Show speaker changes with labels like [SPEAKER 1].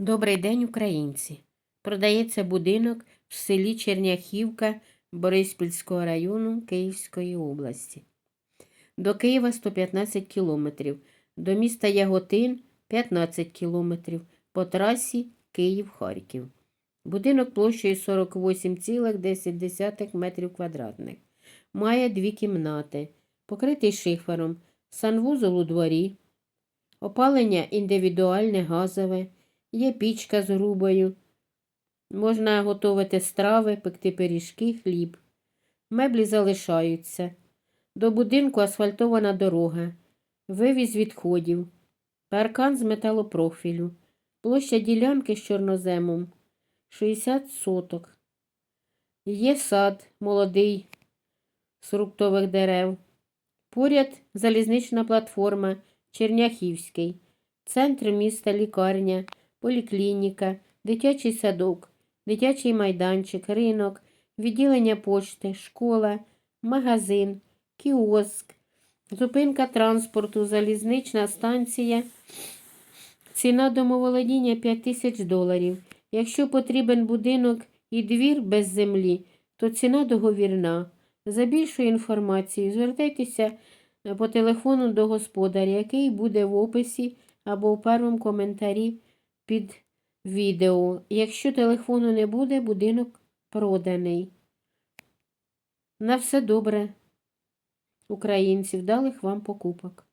[SPEAKER 1] Добрий день, українці! Продається будинок в селі Черняхівка Бориспільського району Київської області. До Києва 115 кілометрів, до міста Яготин 15 кілометрів, по трасі Київ-Харків. Будинок площею 48,10 метрів квадратних. Має дві кімнати, покритий шифером, санвузол у дворі, опалення індивідуальне газове. Є пічка з грубою. Можна готувати страви, пекти пиріжки, хліб. Меблі залишаються. До будинку асфальтована дорога, вивіз відходів, паркан з металопрофілю, площа ділянки з чорноземом 60 соток. Є сад молодий з фруктових дерев. Поряд залізнична платформа Черняхівський, центр міста лікарня поліклініка, дитячий садок, дитячий майданчик, ринок, відділення почти, школа, магазин, кіоск, зупинка транспорту, залізнична станція. Ціна домоволодіння 5 тисяч доларів. Якщо потрібен будинок і двір без землі, то ціна договірна. За більшою інформацією звертайтеся по телефону до господаря, який буде в описі або в першому коментарі під відео. Якщо телефону не буде, будинок проданий. На все добре, українці, вдалих вам покупок.